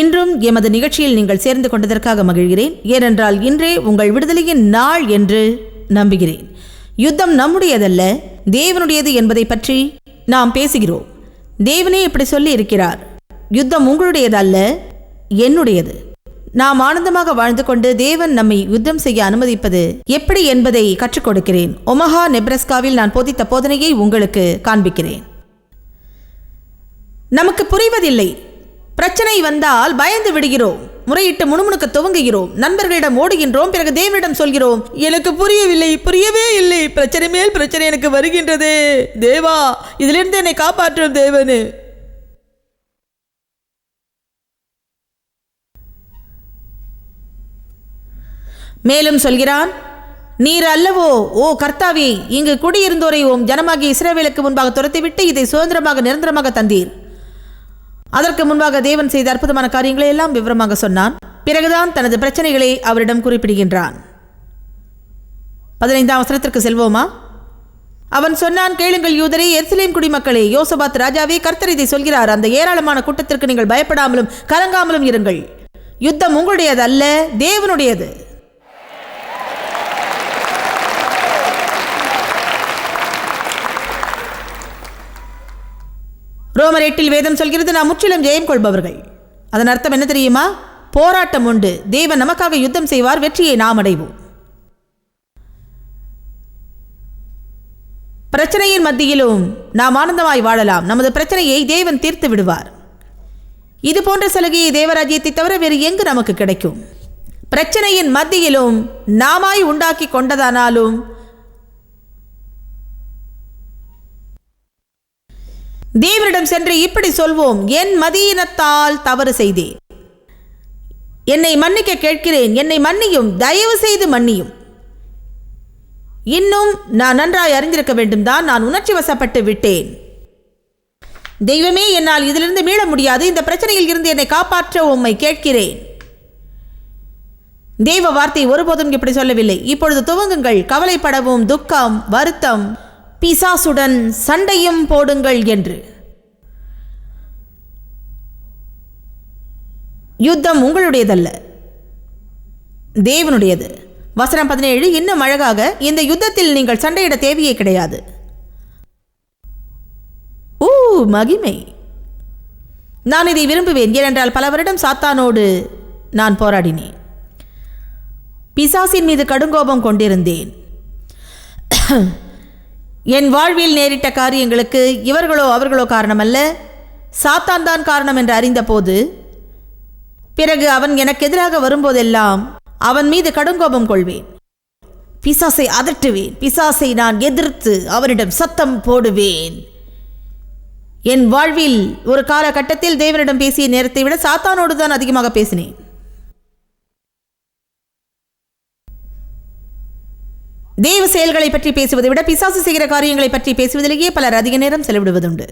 இன்றும் எமது நிகழ்ச்சியில் நீங்கள் சேர்ந்து கொண்டதற்காக மகிழ்கிறேன். ஏனென்றால் இன்றே உங்கள் விடுதலையின் நாள் என்று நம்புகிறேன். யுத்தம் நம்முடையதல்ல தேவனுடையது என்பதை பற்றி நாம் பேசுகிறோம். தேவனே இப்படி சொல்லி இருக்கிறார் யுத்தம் உங்களுடையதல்ல என்னுடையது. நாம் ஆனந்தமாக வாழ்ந்து கொண்டு தேவன் நம்மை யுத்தம் செய்ய அனுமதிப்பது எப்படி என்பதை கற்றுக் கொடுக்கிறேன். ஒமஹா நெப்ரஸ்காவில் நான் போதித்த போதனையை உங்களுக்கு காண்பிக்கிறேன். நமக்கு புரிவதில்லை. பிரச்சனை வந்தால் பயந்து விடுகிறோம். முறையிட்டு முணுமுணுக்க துவங்குகிறோம். நண்பர்களிடம் ஓடுகின்றோம். பிறகு தேவனிடம் சொல்கிறோம் எனக்கு புரியவில்லை புரியவே இல்லை. பிரச்சனை மேல் பிரச்சனை எனக்கு வருகின்றது. தேவா இதிலிருந்து என்னை காப்பாற்றும் தேவனு. மேலும் சொல்கிறான் நீர் அல்லவோ ஓ கர்த்தாவே இங்கு குடியிருந்தோரை ஓம் ஜனமாகிய இஸ்ரவேலுக்கு முன்பாக துரத்திவிட்டு இதை சுதந்திரமாக நிரந்தரமாக தந்தீர். அதற்கு முன்பாக தேவன் செய்த அற்புதமான காரியங்களை எல்லாம் விவரமாக சொன்னான். பிறகுதான் தனது பிரச்சனைகளை அவரிடம் குறிப்பிடுகின்றான். பதினைந்தாம் வசனத்திற்கு செல்வோமா? அவன் சொன்னான் கேளுங்கள் யூதரே எர்சிலேம் குடிமக்களே யோசபாத் ராஜாவே கர்த்தர் இதை சொல்கிறார். அந்த ஏராளமான கூட்டத்திற்கு நீங்கள் பயப்படாமலும் கலங்காமலும் இருங்கள். யுத்தம் உங்களுடையது அல்ல தேவனுடையது. ரோமர் எட்டில் வேதம் சொல்கிறது நாம் முற்றிலும் ஜெயம் கொள்பவர்கள். அதன் அர்த்தம் என்ன தெரியுமா? போராட்டம் உண்டு. தேவன் நமக்காக யுத்தம் செய்வார் வெற்றியை நாம் அடைவோம். பிரச்சனையின் மத்தியிலும் நாம் ஆனந்தமாய் வாழலாம். நமது பிரச்சனையை தேவன் தீர்த்து விடுவார். இது போன்ற சலுகையை தேவராஜ்யத்தை தவிர வேறு எங்கு நமக்கு கிடைக்கும்? பிரச்சனையின் மத்தியிலும் நாமாய் உண்டாக்கி கொண்டதானாலும் தேவரிடம் சென்று இப்படி சொல்வோம் என் மதியினத்தால் தவறு செய்தேன் என்னை மன்னிக்க கேட்கிறேன் என்னை மன்னியும் தயவு செய்து மன்னியும். இன்னும் நான் நன்றாய் அறிந்திருக்க வேண்டும் தான் நான் உணர்ச்சி வசப்பட்டு விட்டேன். தெய்வமே என்னால் இதிலிருந்து மீள முடியாது இந்த பிரச்சனையில் இருந்து என்னை காப்பாற்ற உம்மை கேட்கிறேன். தெய்வ வார்த்தை ஒருபோதும் இப்படி சொல்லவில்லை. இப்பொழுது துவங்குங்கள் கவலைப்படவும் துக்கம் வருத்தம் பிசாசுடன் சண்டையும் போடுங்கள் என்று. யுத்தம் உங்களுடையதல்ல. தேவனுடையது. வசனம் பதினேழு இன்னும் அழகாக இந்த யுத்தத்தில் நீங்கள் சண்டையிட தேவையே கிடையாது. ஊ மகிமை. நான் இதை விரும்புவேன் ஏனென்றால் பல வருடம் சாத்தானோடு நான் போராடினேன். பிசாசின் மீது கடுங்கோபம் கொண்டிருந்தேன். என் வாழ்வில் நேரிட்ட காரியங்களுக்கு இவர்களோ அவர்களோ காரணமல்ல சாத்தான் தான் காரணம் என்று அறிந்தபோது பிறகு அவன் எனக்கு எதிராக வரும்போதெல்லாம் அவன் மீது கடுங்கோபம் கொள்வேன். பிசாசை அதட்டுவேன். பிசாசை நான் எதிர்த்து அவனிடம் சத்தம் போடுவேன். என் வாழ்வில் ஒரு காலகட்டத்தில் தேவனிடம் பேசிய நேரத்தை விட சாத்தானோடு தான் அதிகமாக பேசினேன். தேவ செயல்களை பற்றி பேசுவதை விட பிசாசு செய்கிற காரியங்களை பற்றி பேசுவதிலேயே பலர் அதிக நேரம் செலவிடுவதுண்டு.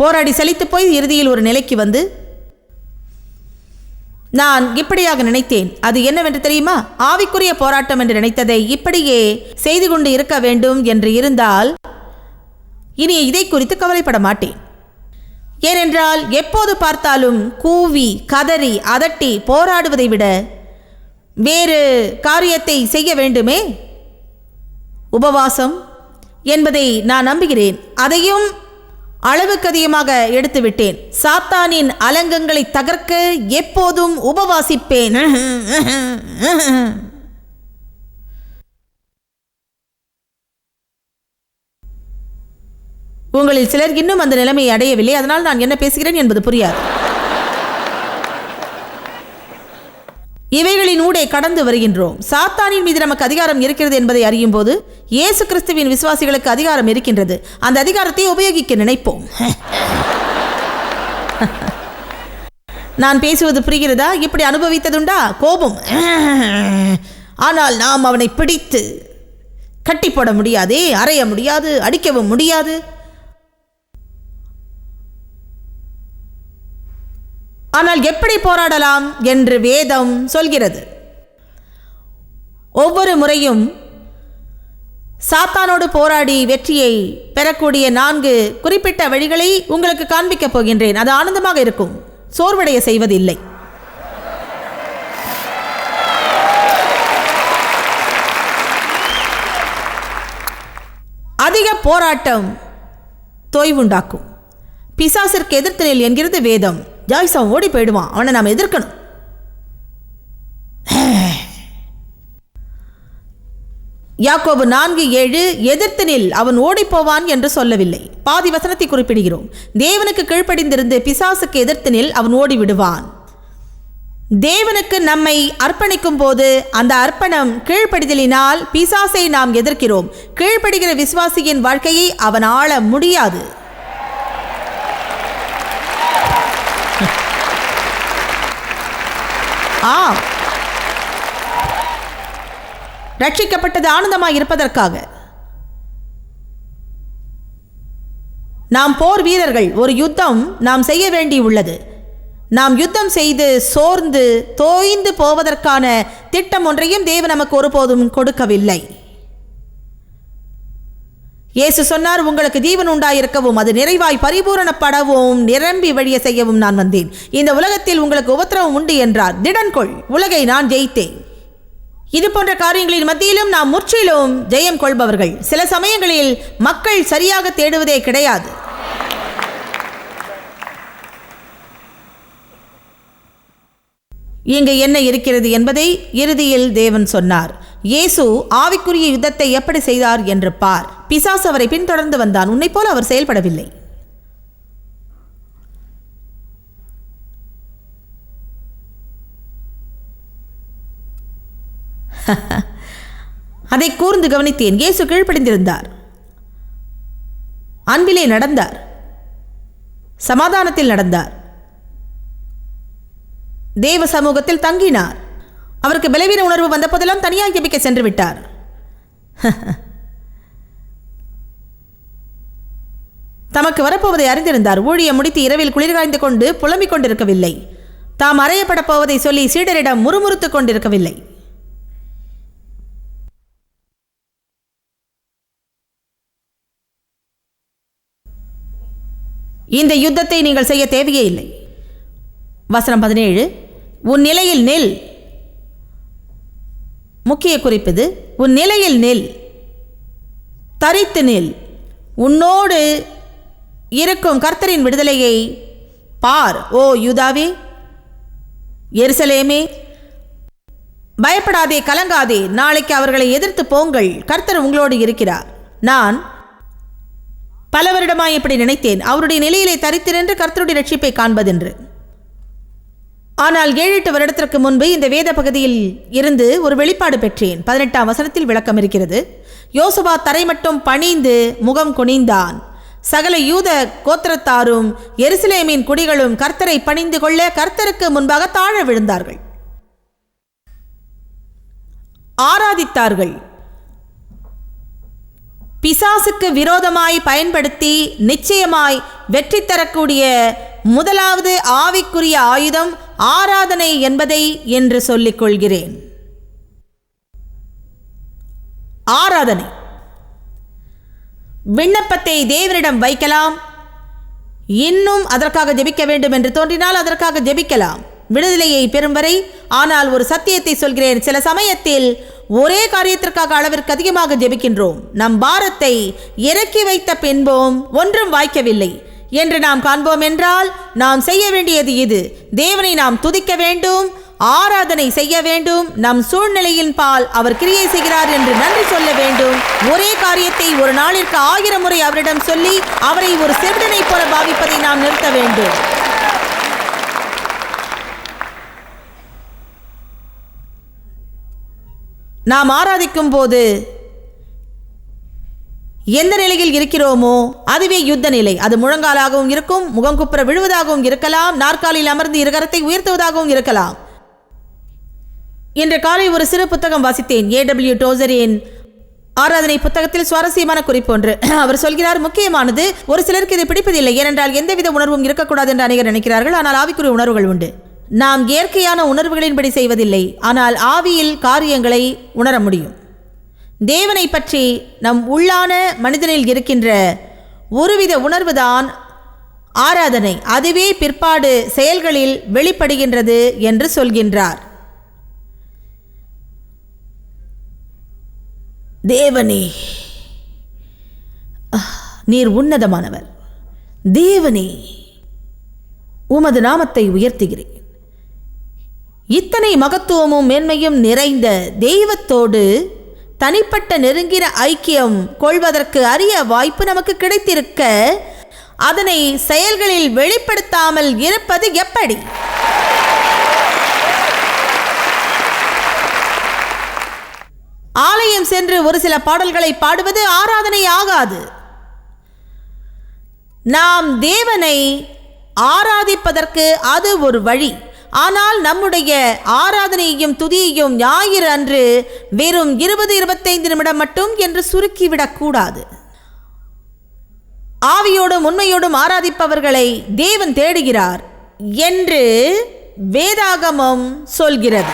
போராடி செழித்து போய் இறுதியில் ஒரு நிலைக்கு வந்து நான் இப்படியாக நினைத்தேன். அது என்னவென்று தெரியுமா? ஆவிக்குரிய போராட்டம் என்று நினைத்ததை இப்படியே செய்து கொண்டு இருக்க வேண்டும் என்று இருந்தால் இனி இதை குறித்து கவலைப்பட மாட்டேன். ஏனென்றால் எப்போது பார்த்தாலும் கூவி கதறி அதட்டி போராடுவதை விட வேறு காரியத்தை செய்ய வேண்டுமே? உபவாசம் என்பதை நான் நம்புகிறேன். அதையும் அளவுக்கு அதிகமாக சாத்தானின் அலங்கங்களை தகர்க்க எப்போதும் உபவாசிப்பேன். உங்களில் சிலர் இன்னும் அந்த நிலைமையை அடையவில்லை. அதனால் நான் என்ன பேசுகிறேன் என்பது புரியாது. இவைகளின் ஊடே கடந்து வருகின்றோம். சாத்தானின் மீது நமக்கு அதிகாரம் இருக்கிறது என்பதை அறியும் போது இயேசு கிறிஸ்துவின் விசுவாசிகளுக்கு அதிகாரம் இருக்கின்றது. அந்த அதிகாரத்தை உபயோகிக்க நினைப்போம். நான் பேசுவது புரிகிறதா? இப்படி அனுபவித்ததுண்டா? கோபம். ஆனால் நாம் அவனை பிடித்து கட்டி போட முடியாதே அறைய முடியாது அடிக்கவும் முடியாது. ஆனால் எப்படி போராடலாம் என்று வேதம் சொல்கிறது. ஒவ்வொரு முறையும் சாத்தானோடு போராடி வெற்றியை பெறக்கூடிய நான்கு குறிப்பிட்ட வழிகளை உங்களுக்கு காண்பிக்கப் போகின்றேன். அது ஆனந்தமாக இருக்கும். சோர்வடைய செய்வதில்லை. அதிக போராட்டம் தொய்வுண்டாக்கும். பிசாசிற்கு எதிர்த்து நில் என்கிறது வேதம். ஜாய்ஸா ஓடி போயிடுவான். அவனை நாம் எதிர்க்கணும். யாக்கோபு நான்கு ஏழு எதிர்த்து நில் அவன் ஓடிப்போவான் என்று சொல்லவில்லை. பாதி வசனத்தை குறிப்பிடுகிறோம். தேவனுக்கு கீழ்ப்படிந்திருந்து பிசாசுக்கு எதிர்த்து நில் அவன் ஓடி விடுவான் தேவனுக்கு நம்மை அர்ப்பணிக்கும் போது அந்த அர்ப்பணம் கீழ்ப்படிதலினால் பிசாசை நாம் எதிர்க்கிறோம். கீழ்ப்படுகிற விசுவாசியின் வாழ்க்கையை அவன் ஆள முடியாது. ஆ. ரட்சிக்கப்பட்டது ஆனந்தமாக இருப்பதற்காக. நாம் போர் வீரர்கள் ஒரு யுத்தம் நாம் செய்ய வேண்டி உள்ளது. நாம் யுத்தம் செய்து சோர்ந்து தோய்ந்து போவதற்கான திட்டம் ஒன்றையும் தேவன் நமக்கு ஒருபோதும் கொடுக்கவில்லை. இயேசு சொன்னார் உங்களுக்கு ஜீவன் உண்டாயிருக்கவும் அது நிறைவாய் பரிபூரணப்படவும் நிரம்பி வழிய செய்யவும் நான் வந்தேன். இந்த உலகத்தில் உங்களுக்கு உபத்திரவம் உண்டு என்றார். திடன்கொள் உலகை நான் ஜெயித்தேன். இது போன்ற காரியங்களின் மத்தியிலும் நாம் முற்றிலும் ஜெயம் கொள்பவர்கள். சில சமயங்களில் மக்கள் சரியாக தேடுவதே கிடையாது. இங்கு என்ன இருக்கிறது என்பதை இறுதியில் தேவன் சொன்னார். இயேசு ஆவிக்குரிய யுத்தத்தை எப்படி செய்தார் என்று பார். பிசாஸ் அவரை பின்தொடர்ந்து வந்தான். உன்னை போல அவர் செயல்படவில்லை. அதை கூர்ந்து கவனித்தேன். இயேசு கீழ்ப்படிந்திருந்தார். அன்பிலே நடந்தார். சமாதானத்தில் நடந்தார். தேவ சமூகத்தில் தங்கினார். அவருக்கு பலவீன உணர்வு வந்தபோதெல்லாம் தனியாக ஜெபிக்க சென்று விட்டார். தமக்கு வரப்போவதை அறிந்திருந்தார். ஊழியை முடித்து இரவில் குளிர்காய்ந்து கொண்டு புலம்பிக் கொண்டிருக்கவில்லை. தாம் அறையப்படப் போவதை சொல்லி சீடரிடம் முறுமுறுத்துக் கொண்டிருக்கவில்லை. இந்த யுத்தத்தை நீங்கள் செய்ய தேவையே இல்லை. வசனம் பதினேழு உன் நிலையில் நெல் முக்கிய குறிப்பது உன் நிலையில் நெல் தரித்து நெல். உன்னோடு இருக்கும் கர்த்தரின் விடுதலையை பார் ஓ யூதாவே. எருசலேமே பயப்படாதே கலங்காதே. நாளைக்கு அவர்களை எதிர்த்து போங்கள். கர்த்தர் உங்களோடு இருக்கிறார். நான் பல வருடமாய் இப்படி நினைத்தேன். அவருடைய நிலையிலே தரித்து நின்று கர்த்தருடைய ரட்சிப்பை காண்பதென்று. ஆனால் ஏழு எட்டு வருடத்திற்கு முன்பு இந்த வேத பகுதியில் இருந்து ஒரு வெளிப்பாடு பெற்றேன். பதினெட்டாம் வசனத்தில் விளக்கம் இருக்கிறது. யோசுவா தரை மட்டும் பணிந்து முகம் குனிந்தான். சகல யூத கோத்திரத்தாரும் எருசலேமின் குடிகளும் கர்த்தரை பணிந்து கொள்ள கர்த்தருக்கு முன்பாக தாழ விழுந்தார்கள். ஆராதித்தார்கள். பிசாசுக்கு விரோதமாய் பயன்படுத்தி நிச்சயமாய் வெற்றி தரக்கூடிய முதலாவது ஆவிக்குரிய ஆயுதம் ஆராதனை என்பதை என்று சொல்லிக் கொள்கிறேன் ஆராதனை. விண்ணப்பத்தை தேவரிடம் வைக்கலாம். இன்னும் அதற்காக ஜெபிக்க வேண்டும் என்று தோன்றினால் அதற்காக ஜெபிக்கலாம். விடுதலையை பெறும் வரை ஆனால் ஒரு சத்தியத்தை சொல்கிறேன். சில சமயத்தில் ஒரே காரியத்திற்காக அளவிற்கு அதிகமாக ஜெபிக்கின்றோம். நம் பாரத்தை இறக்கி வைத்த பின்பும் ஒன்றும் வாய்க்கவில்லை. என்று நாம் காண்போம் என்றால் நாம் செய்ய வேண்டியது இது. தேவனை நாம் துதிக்க வேண்டும் ஆராதனை செய்ய வேண்டும் நம் சூழ்நிலையின் பால் அவர் கிரியை செய்கிறார் என்று நன்றி சொல்ல வேண்டும். ஒரே காரியத்தை ஒரு நாளிற்கு ஆயிரம் முறை அவரிடம் சொல்லி அவரை ஒரு செவிடனை போல பாவிப்பதை நாம் நிறுத்த வேண்டும். நாம் ஆராதிக்கும் போது எந்த நிலையில் இருக்கிறோமோ அதுவே யுத்த நிலை. அது முழங்காலாகவும் இருக்கும் முகம் குப்புற விழுவதாகவும் இருக்கலாம் நாற்காலியில் அமர்ந்து இருகரத்தை உயர்த்துவதாகவும் இருக்கலாம். இன்று காலை ஒரு சிறு புத்தகம் வாசித்தேன். ஏடபிள்யூ டோசரின் ஆராதனை புத்தகத்தில் சுவாரஸ்யமான குறிப்பு ஒன்று. அவர் சொல்கிறார் முக்கியமானது ஒரு சிலருக்கு இது பிடிப்பதில்லை. ஏனென்றால் எந்தவித உணர்வும் இருக்கக்கூடாது என்று அனைவர் நினைக்கிறார்கள். ஆனால் ஆவிக்குரிய உணர்வுகள் உண்டு. நாம் இயற்கையான உணர்வுகளின்படி செய்வதில்லை. ஆனால் ஆவியில் காரியங்களை உணர முடியும். தேவனை பற்றி நம் உள்ளான மனிதனில் இருக்கின்ற ஒருவித உணர்வுதான் ஆராதனை. அதுவே பிற்பாடு செயல்களில் வெளிப்படுகின்றது என்று சொல்கின்றார். தேவனே நீர் உன்னதமானவர். தேவனே உமது நாமத்தை உயர்த்துகிறேன். இத்தனை மகத்துவமும் மேன்மையும் நிறைந்த தெய்வத்தோடு தனிப்பட்ட நெருங்கின ஐக்கியம் கொள்வதற்கு அரிய வாய்ப்பு நமக்கு கிடைத்திருக்க அதனை செயல்களில் வெளிப்படுத்தாமல் இருப்பது எப்படி? ஆலயம் சென்று ஒரு சில பாடல்களை பாடுவது ஆராதனை ஆகாது. நாம் தேவனை ஆராதிப்பதற்கு அது ஒரு வழி. ஆனால் நம்முடைய ஆராதனையையும் துதியையும் ஞாயிறு அன்று வெறும் இருபது இருபத்தைந்து நிமிடம் மட்டும் என்று சுருக்கிவிடக்கூடாது ஆவியோடும் உண்மையோடும் ஆராதிப்பவர்களை தேவன் தேடுகிறார் என்று வேதாகமம் சொல்கிறது.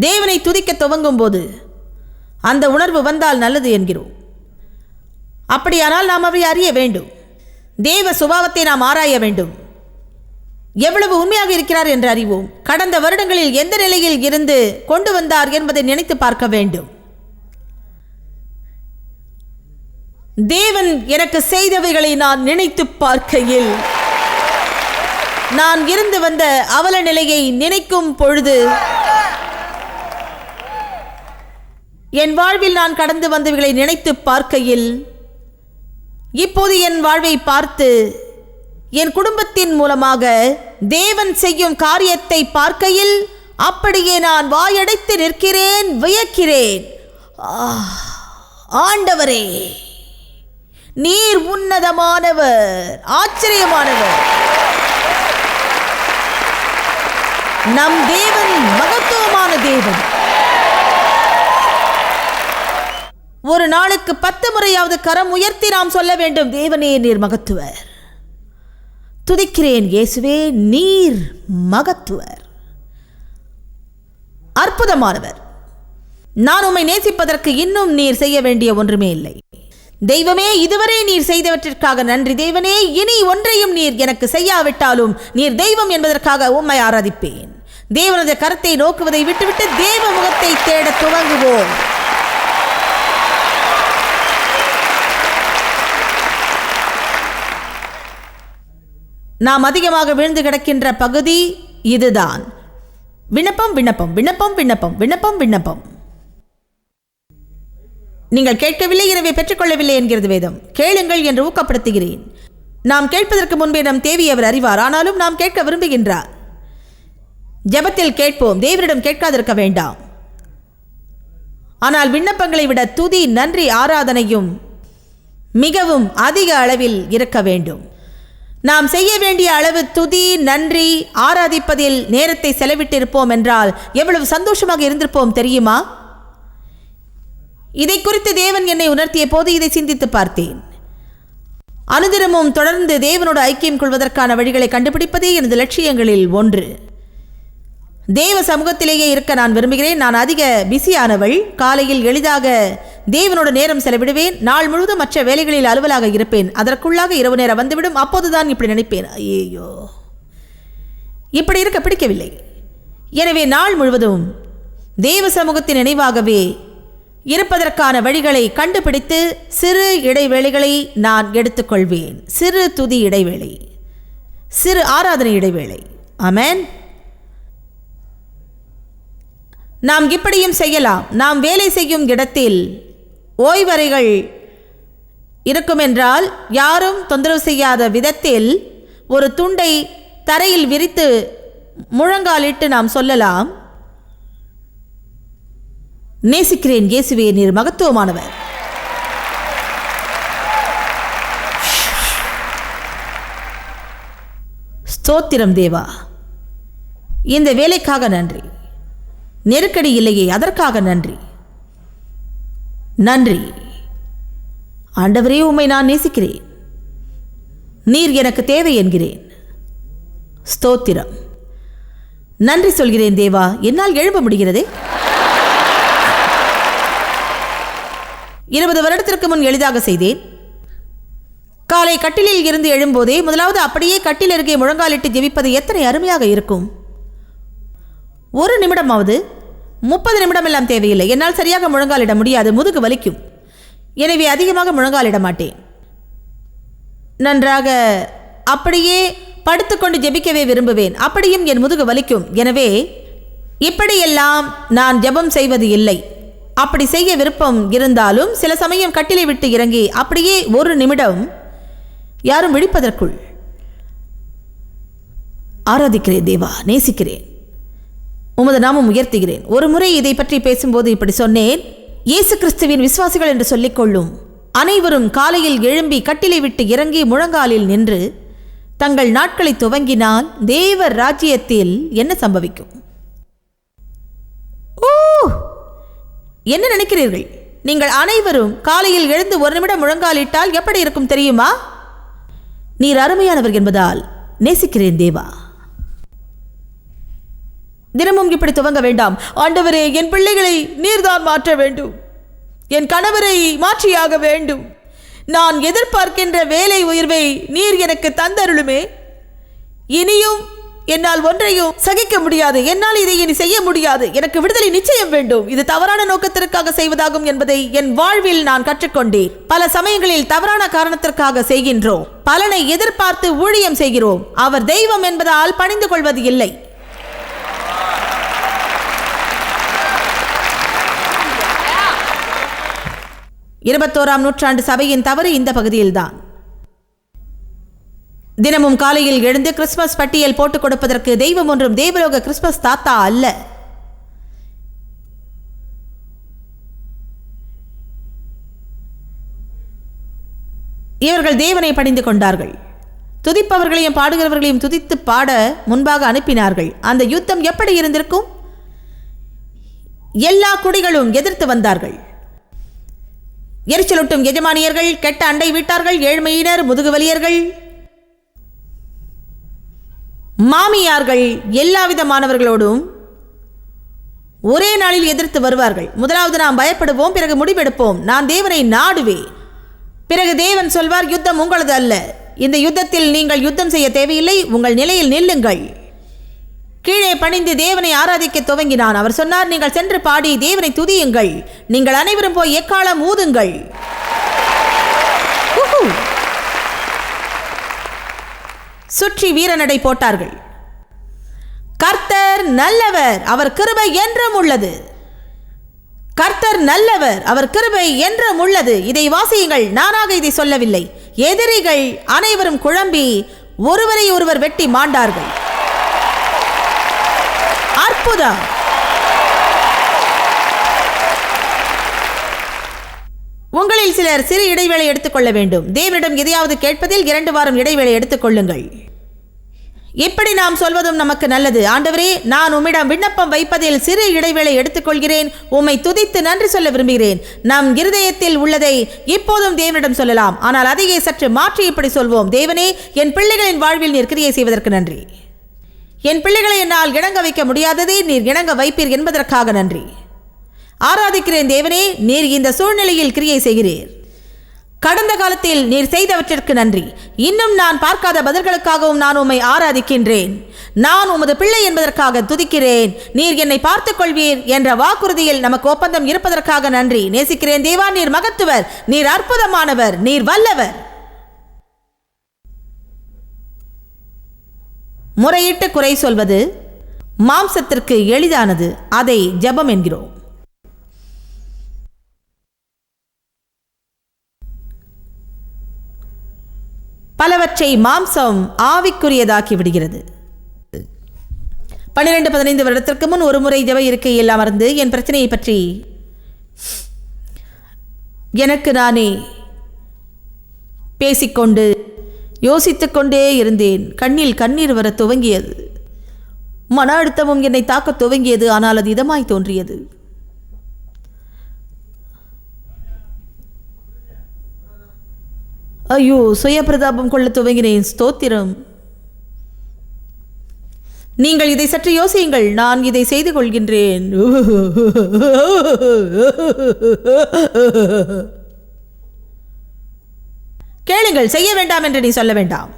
தேவனை துதிக்க துவங்கும் போது அந்த உணர்வு வந்தால் நல்லது என்கிறோம். அப்படியானால் நாம் அவை அறிய வேண்டும். தேவ சுபாவத்தை நாம் ஆராய வேண்டும். எவ்வளவு உண்மையாக இருக்கிறார் என்று அறிவோம். கடந்த வருடங்களில் எந்த நிலையில் இருந்து கொண்டு வந்தார் என்பதை நினைத்து பார்க்க வேண்டும். தேவன் எனக்கு செய்தவைகளை நான் நினைத்து பார்க்கையில் நான் இருந்து வந்த அவல நிலையை நினைக்கும் பொழுது என் வாழ்வில் நான் கடந்து வந்தவைகளை நினைத்து பார்க்கையில் இப்போது என் வாழ்வை பார்த்து என் குடும்பத்தின் மூலமாக தேவன் செய்யும் காரியத்தை பார்க்கையில் அப்படியே நான் வாயடைத்து நிற்கிறேன் வியக்கிறேன். ஆண்டவரே நீர் உன்னதமானவர் ஆச்சரியமானவர். நம் தேவன் மகத்துவமான தேவன். ஒரு நாளுக்கு பத்து முறையாவது கரம் உயர்த்தி நாம் சொல்ல வேண்டும். தேவனே நீர் மகத்துவர். துதிக்கிறேன் இயேசுவே நீர் மகத்துவர். அற்புதமானவர். நான் உம்மை நேசிப்பதற்கு இன்னும் நீர் செய்ய வேண்டிய ஒன்றுமே இல்லை. தெய்வமே இதுவரை நீர் செய்தவற்றிற்காக நன்றி. தேவனே இனி ஒன்றையும் நீர் எனக்கு செய்யாவிட்டாலும் நீர் தெய்வம் என்பதற்காக உம்மை ஆராதிப்பேன். தேவனது கருத்தை நோக்குவதை விட்டுவிட்டு தேவ முகத்தை தேட துவங்குவோம். நாம் அதிகமாக விழுந்து கிடக்கின்ற பகுதி இதுதான். விண்ணப்பம் விண்ணப்பம் விண்ணப்பம் விண்ணப்பம் விண்ணப்பம் விண்ணப்பம். நீங்கள் கேட்கவில்லை எனவே பெற்றுக்கொள்ளவில்லை என்கிறது வேதம். கேளுங்கள் என்று ஊக்கப்படுத்துகிறேன். நாம் கேட்பதற்கு முன்பே நம் தேவியவர் அவர் அறிவார் ஆனாலும் நாம் கேட்க விரும்புகின்றார். ஜெபத்தில் கேட்போம் தேவரிடம் கேட்காதிருக்க வேண்டாம். ஆனால் விண்ணப்பங்களை விட துதி நன்றி ஆராதனையும் மிகவும் அதிக அளவில் இருக்க வேண்டும். நாம் செய்ய வேண்டிய அளவு துதி நன்றி ஆராதிப்பதில் நேரத்தை செலவிட்டிருப்போம் என்றால் எவ்வளவு சந்தோஷமாக இருந்திருப்போம் தெரியுமா? இதை குறித்து தேவன் என்னை உணர்த்திய போது இதை சிந்தித்து பார்த்தேன். அனுதினமும் தொடர்ந்து தேவனோடு ஐக்கியம் கொள்வதற்கான வழிகளை கண்டுபிடிப்பதே எனது லட்சியங்களில் ஒன்று. தேவ சமூகத்திலேயே இருக்க நான் விரும்புகிறேன். நான் அதிக பிஸியானவள். காலையில் எளிதாக தேவனோட நேரம் செலவிடுவேன். நாள் முழுவதும் மற்ற வேலைகளில் அலுவலாக இருப்பேன். அதற்குள்ளாக இரவு நேரம் வந்துவிடும். அப்போதுதான் இப்படி நினைப்பேன். ஐயோ இப்படி இருக்க பிடிக்கவில்லை. எனவே நாள் முழுவதும் தேவ சமூகத்தின் நினைவாகவே இருப்பதற்கான வழிகளை கண்டுபிடித்து சிறு இடைவேளைகளை நான் எடுத்துக்கொள்வேன். சிறு துதி இடைவேளை. சிறு ஆராதனை இடைவேளை. அமேன் நாம் இப்படியும் செய்யலாம். நாம் வேலை செய்யும் இடத்தில் ஓய்வறைகள் இருக்குமென்றால் யாரும் தொந்தரவு செய்யாத விதத்தில் ஒரு துண்டை தரையில் விரித்து முழங்காலிட்டு நாம் சொல்லலாம். நேசிக்கிறேன் இயேசுவே நீர் மகத்துவமானவர். ஸ்தோத்திரம் தேவா. இந்த வேலைக்காக நன்றி. நெருக்கடி இல்லையே அதற்காக நன்றி. நன்றி. ஆண்டவரே உம்மை நான் நேசிக்கிறேன். நீர் எனக்கு தேவை என்கிறேன். ஸ்தோத்திரம். நன்றி சொல்கிறேன் தேவா. என்னால் எழுப்ப முடிகிறதே? இருபது வருடத்திற்கு முன் எளிதாக செய்தேன். காலை கட்டிலில் இருந்து எழும்போதே முதலாவது அப்படியே கட்டில் அருகே முழங்காலிட்டு ஜெபிப்பது எத்தனை அருமையாக இருக்கும். ஒரு நிமிடமாவது முப்பது நிமிடம் எல்லாம் தேவையில்லை. என்னால் சரியாக முழங்காலிட முடியாது. முதுகு வலிக்கும். எனவே அதிகமாக முழங்காலிட மாட்டேன். நன்றாக அப்படியே படுத்துக்கொண்டு ஜெபிக்கவே விரும்புவேன். அப்படியும் என் முதுகு வலிக்கும். எனவே இப்படியெல்லாம் நான் ஜெபம் செய்வது இல்லை. அப்படி செய்ய விருப்பம் இருந்தாலும் சில சமயம் கட்டிலை விட்டு இறங்கி அப்படியே ஒரு நிமிடம் யாரும் விழிப்பதற்குள் ஆராதிக்கிறேன் தேவா நேசிக்கிறேன். உமது நாமம் உயர்த்துகிறேன். ஒரு முறை இதை பற்றி பேசும்போது இப்படி சொன்னேன். இயேசு கிறிஸ்துவின் விசுவாசிகள் என்று சொல்லிக்கொள்ளும். அனைவரும் காலையில் எழும்பி கட்டிலை விட்டு இறங்கி முழங்காலில் நின்று தங்கள் நாட்களை துவங்கினால் தேவர் ராஜ்யத்தில் என்ன சம்பவிக்கும்? ஓ! என்ன நினைக்கிறீர்கள்? நீங்கள் அனைவரும் காலையில் எழுந்து ஒரு நிமிடம் முழங்காலிட்டால் எப்படி இருக்கும் தெரியுமா? நீர் அருமையானவர் என்பதால் நேசிக்கிறேன் தேவா. தினமும் இப்படி துவங்க வேண்டாம். ஆண்டவரே என் பிள்ளைகளை நீர்தான் மாற்ற வேண்டும். என் கணவரை மாற்றியாக வேண்டும். நான் எதிர்பார்க்கின்ற வேலை உயர்வை நீர் எனக்கு தந்தருளுமே. இனியும் என்னால் ஒன்றையும் சகிக்க முடியாது. என்னால் இதை இனி செய்ய முடியாது. எனக்கு விடுதலை நிச்சயம் வேண்டும். இது தவறான நோக்கத்திற்காக செய்வதாகும் என்பதை என் வாழ்வில் நான் கற்றுக்கொண்டேன். பல சமயங்களில் தவறான காரணத்திற்காக செய்கின்றோம். பலனை எதிர்பார்த்து ஊழியம் செய்கிறோம். அவர் தெய்வம் என்பதால் பணிந்து கொள்வது இல்லை. இருபத்தோராம் நூற்றாண்டு சபையின் தவறு இந்த பகுதியில்தான். தினமும் காலையில் எழுந்து கிறிஸ்மஸ் பட்டியல் போட்டுக் கொடுப்பதற்கு தெய்வம் ஒன்றும் தேவலோக கிறிஸ்மஸ் தாத்தா அல்ல. இவர்கள் தேவனை பணிந்து கொண்டார்கள். துதிப்பவர்களையும் பாடுகிறவர்களையும் துதித்து பாட முன்பாக அனுப்பினார்கள். அந்த யுத்தம் எப்படி இருந்திருக்கும்? எல்லா குடிகளும் எதிர்த்து வந்தார்கள். எரிச்சலூட்டும் எஜமானியர்கள் கெட்ட அண்டை வீட்டார்கள் ஏழ்மையினர் முதுகுவலியர்கள். மாமியார்கள் எல்லா விதமானவர்களோடும் ஒரே நாளில் எதிர்த்து வருவார்கள். முதலாவது நாம் பயப்படுவோம் பிறகு முடிவெடுப்போம். நான் தேவனை நாடுவேன். பிறகு தேவன் சொல்வார் யுத்தம் உங்களது அல்ல. இந்த யுத்தத்தில் நீங்கள் யுத்தம் செய்ய தேவையில்லை. உங்கள் நிலையில் நில்லுங்கள். கீழே பணிந்து தேவனை ஆராதிக்க துவங்கினான். அவர் சொன்னார் நீங்கள் சென்று பாடி தேவனை துதியுங்கள். நீங்கள் அனைவரும் போய் எக்காலம் ஊதுங்கள். சுற்றி வீரநடை போட்டார்கள். கர்த்தர் நல்லவர் அவர் கிருபை என்றும் உள்ளது. கர்த்தர் நல்லவர் அவர் கிருபை என்றும் உள்ளது. இதை வாசியுங்கள் நானாக இதை சொல்லவில்லை. எதிரிகள் அனைவரும் குழம்பி ஒருவரை ஒருவர் வெட்டி மாண்டார்கள். அற்புதம் உங்களில் சிலர் சிறு இடைவேளை எடுத்துக்கொள்ள வேண்டும். தேவனிடம் எதையாவது கேட்பதில் இரண்டு வாரம் இடைவேளை எடுத்துக்கொள்ளுங்கள். இப்படி நாம் சொல்வதும் நமக்கு நல்லது. ஆண்டவரே நான் உம்மிடம் விண்ணப்பம் வைப்பதில் சிறு இடைவேளை எடுத்துக்கொள்கிறேன். உம்மை துதித்து நன்றி சொல்ல விரும்புகிறேன். நம் இருதயத்தில் உள்ளதை இப்போதும் தேவனிடம் சொல்லலாம். ஆனால் அதையே சற்று மாற்றி இப்படி சொல்வோம். தேவனே என் பிள்ளைகளின் வாழ்வில் நீர் செய்வதற்கு நன்றி. என் பிள்ளைகளை என்னால் இணங்க வைக்க முடியாததே நீர் இணங்க வைப்பீர் என்பதற்காக நன்றி. ஆராதிக்கிறேன் தேவனே நீர் இந்த சூழ்நிலையில் கிரியை செய்கிறீர். கடந்த காலத்தில் நீர் செய்தவற்றிற்கு நன்றி. இன்னும் நான் பார்க்காத பதில்களுக்காகவும் நான் உம்மை ஆராதிக்கின்றேன். நான் உமது பிள்ளை என்பதற்காக துதிக்கிறேன். நீர் என்னை பார்த்துக் கொள்வீர் என்ற வாக்குறுதியில் நமக்கு ஒப்பந்தம் இருப்பதற்காக நன்றி. நேசிக்கிறேன் தேவா நீர் மகத்துவர் நீர் அற்புதமானவர் நீர் வல்லவர். முறையிட்டு குறை சொல்வது மாம்சத்திற்கு எளிதானது அதை ஜெபம் என்கிறோம். பலவற்றை மாம்சம் ஆவிக்குரியதாக்கி விடுகிறது. பன்னிரெண்டு பதினைந்து வருடத்திற்கு முன் ஒரு முறை ஜப இருக்கையில் அமர்ந்து என் பிரச்சனையை பற்றி எனக்கு நானே பேசிக்கொண்டு யோசித்துக்கொண்டே இருந்தேன். கண்ணில் கண்ணீர் வர துவங்கியது. மன அழுத்தமும் என்னை தாக்கத் துவங்கியது ஆனால் அது இதமாய் தோன்றியது. ஐயோ சுய பிரதாபம் கொள்ள துவங்கினேன். ஸ்தோத்திரம். நீங்கள் இதை சற்று யோசியுங்கள். நான் இதை செய்து கொள்கின்றேன். கேளுங்கள் செய்ய வேண்டாம் என்று நீ சொல்ல வேண்டாம்.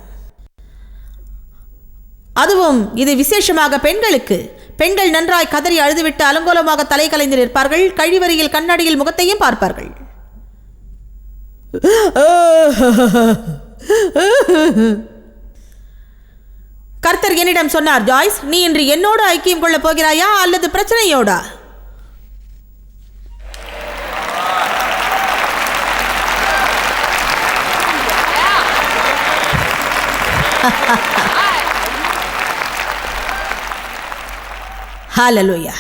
அதுவும் இது விசேஷமாக பெண்களுக்கு. பெண்கள் நன்றாய் கதறி அழுதுவிட்டு அலங்கோலமாக தலை கலைந்து நிற்பார்கள். கழிவறையில் கண்ணாடியில் முகத்தையும் பார்ப்பார்கள். கர்த்தர் என்னிடம் சொன்னார் ஜாய்ஸ் நீ இன்று என்னோடு ஐக்கியம் கொள்ளப் போகிறாயா அல்லது பிரச்சனையோடா? ஹalleluya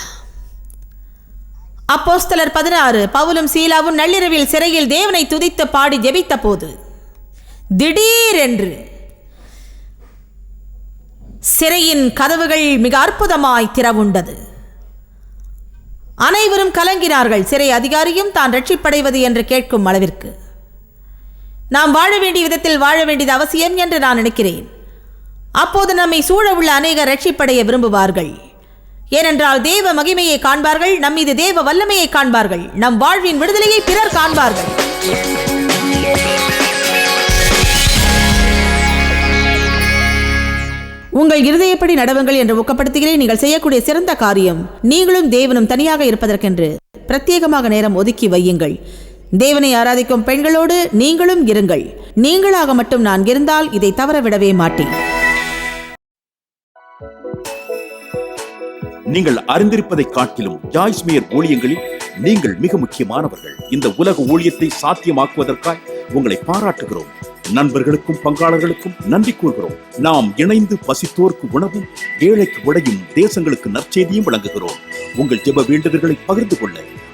அப்போஸ்தலர் பதினாறு பவுலும் சீலாவும் நள்ளிரவில் சிறையில் தேவனை துதித்து பாடி ஜெபித்த போது திடீரென்று சிறையின் கதவுகள் மிக அற்புதமாய் திறவுண்டது. அனைவரும் கலங்கினார்கள். சிறை அதிகாரியும் தான் ரட்சிப்படைவது என்று கேட்கும் அளவிற்கு. நாம் வாழ வேண்டிய விதத்தில் வாழ வேண்டியது அவசியம் என்று நான் நினைக்கிறேன். அப்போது நம்மை சூழ உள்ள அநேகர் ரட்சிப்படைய விரும்புவார்கள். ஏனென்றால் தேவ மகிமையை காண்பார்கள் நம் மீது தேவ வல்லமையை காண்பார்கள் நம் வாழ்வின் விடுதலையை பிறர் காண்பார்கள். உங்கள் இருதயப்படி நடவுங்கள் என்று ஊக்கப்படுத்துகிறேன். நீங்கள் செய்யக்கூடிய சிறந்த காரியம் நீங்களும் தேவனும் தனியாக இருப்பதற்கென்று பிரத்யேகமாக நேரம் ஒதுக்கி வையுங்கள். தேவனை ஆராதிக்கும் பெண்களோடு நீங்களும் இருங்கள். நீங்களாக மட்டும் நான் இருந்தால் இதை தவறவிடவே மாட்டேன். நீங்கள் அறிந்திருப்பதை காட்டிலும் ஜாய்ஸ் மேயர் ஊழியங்களில் நீங்கள் மிக முக்கியமானவர்கள். இந்த உலக ஊழியத்தை சாத்தியமாக்குவதற்காய் உங்களை பாராட்டுகிறோம். நண்பர்களுக்கும் பங்காளர்களுக்கும் நன்றி கூறுகிறோம். நாம் இணைந்து பசித்தோர்க்கு உணவும் ஏழைக்கு உடையும் தேசங்களுக்கு நற்செய்தியும் வழங்குகிறோம். உங்கள் ஜெப வேண்டுதல்களை பகிர்ந்து கொள்ள